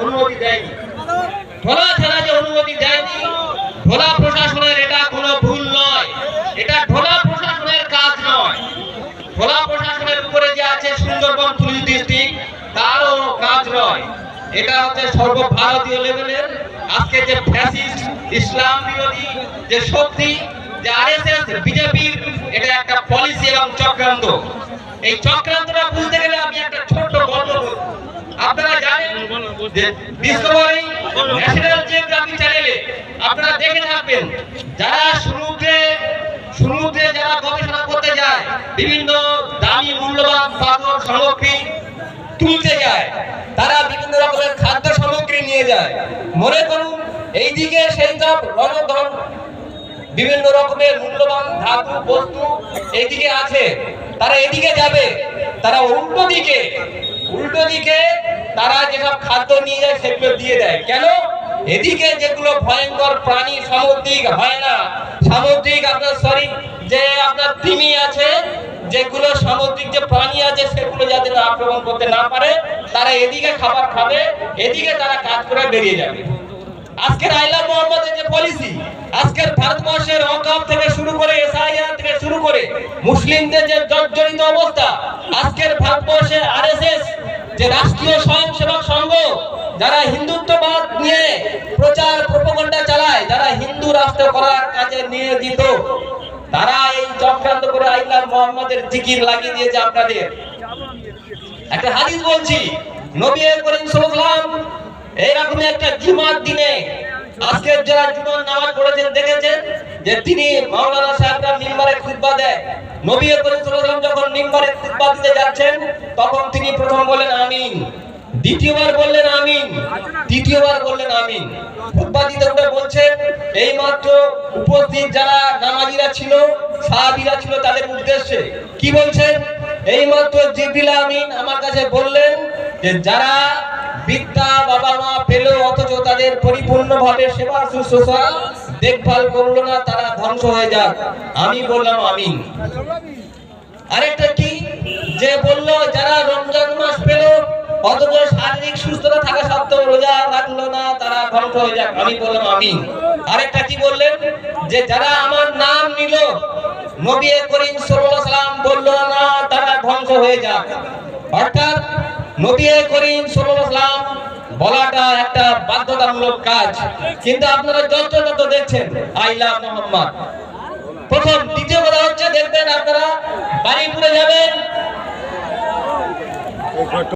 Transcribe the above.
অনুমতি দেয়নি। ভোলা থানা যে অনুমতি দেয়নি, ভোলা প্রশাসনের এটা কোনো ভুল নয়। এটা ভোলা প্রশাসনের কাজ নয়। ভোলা প্রশাসনের উপরে যে আছে সুন্দরবন পুলিশ ডিস্ট্রিক্ট, তারও কাজ নয়। এটা হচ্ছে সর্বভারতীয় লেভেলের আজকে যে ফ্যাসিস্ট, ইসলাম বিরোধী যে শক্তি, যে আরএসএস বিজেপির এটা একটা পলিসি এবং চক্রান্ত। এই চক্রান্তটা বুঝতে গেলে আমি একটা ছোট্ট গল্প বলব আপনারা জানেন যে ডিসকভারি ন্যাশনাল জিওগ্রাফি চ্যানেলে আপনারা দেখে থাকবেন, যারা সমুদ্রে সমুদ্রে যারা গবেষণা করতে যায়, বিভিন্ন দামি মূল্যবান পাথর সামগ্রী তুলতে যায়, তারা বিভিন্ন রকমের খাদ্য সামগ্রী নিয়ে যায়। মনে করুন, এইদিকে সেই সব রণধন বিভিন্ন রকমের মূল্যবান ধাতু, বস্তু এইদিকে আছে। তারা এদিকে যাবে, তারা উল্টো দিকে উল্টো দিকে তারা যেসব খাদ্য নিয়ে যায় সেগুলো দিয়ে দেয়। কেন? এদিকে যেগুলো ভয়ঙ্কর প্রাণী সামুদ্রিক হয় না। সামুদ্রিক আপনার সরি যে আপনার তিমি আছে, যেগুলো সামুদ্রিক যে প্রাণী আছে সেগুলো যাতে আক্রমণ করতে না পারে, তারা এদিকে খাবার খাবে, এদিকে তারা কাজ করে বেরিয়ে যাবে। আজকের আইলা মোহাম্মদের যে পলিসি আজকের ভারতবর্ষের অকাপ থেকে শুরু করে এসআইআর থেকে শুরু করে, মুসলিমদের যে জর্জরিত অবস্থা, আজকের ভারতবর্ষে আরএসএস যে রাষ্ট্রীয় স্বয়ংসেবক সংঘ, যারা হিন্দুত্ববাদ নিয়ে প্রচার প্রপাগন্ডা চালায়, যারা হিন্দু রাষ্ট্র করার কাজে নিয়োজিত, তারা এই চক্রান্ত করে আইলা মোহাম্মদের জিকির লাগিয়ে দিয়েছে আপনাদের। একটা হাদিস বলছি, নবী করিম সাল্লাল্লাহু এইরকম একটা জুমার দিনে আজকের যারা জুমার নামাজ পড়েছেন, দেখেছেন যে তিনি মাওলানা সাহেবরা মিম্বারে খুতবা দেয়। নবী করিম সাল্লাল্লাহু যখন মিম্বারে খুতবা দিতে যাচ্ছেন, তখন তিনি প্রথম বলেন আমিন। দ্বিতীয়বার বললেন আমিন। তৃতীয়বার বললেন আমিন। খুতবা দিতে উঠে বলছেন এই মাত্র উপস্থিত যারা নামাজিরা ছিল, সাহাবীরা ছিল তাদের উদ্দেশ্যে। কি বলছেন? এই মাত্র জিবরিল আমিন আমার কাছে বললেন যে যারা বিদ্যা বাবা মা পেল, অথচ তাদের পরিপূর্ণভাবে সেবা শুশ্রূষা, দেখভাল করল না, তারা ধ্বংস হয়ে যাক। আমি বললাম, আমিন। আরেকটা কি? যে বলল, যারা রমজান মাস পেল, অথচ শারীরিক সুস্থতা থাকা সত্ত্বেও রোজা রাখল না, তারা ধ্বংস হয়ে যাক। আমি বললাম, আমিন। আরেকটা কি বললেন? যে যারা আমার নাম নিল, নবী করিম সাল্লাল্লাহু আলাইহি বলল না, তারা ধ্বংস হয়ে যাক। অর্থাৎ নবী করিম সাল্লাম বলাটা একটা বাধ্যতামূলক কাজ। কিন্তু আপনারা যত যত দেখছেন আই লাভ মোহাম্মদ। প্রথম, দ্বিতীয় কথা হচ্ছে, দেখবেন আপনারা বাড়িপুরে যাবেন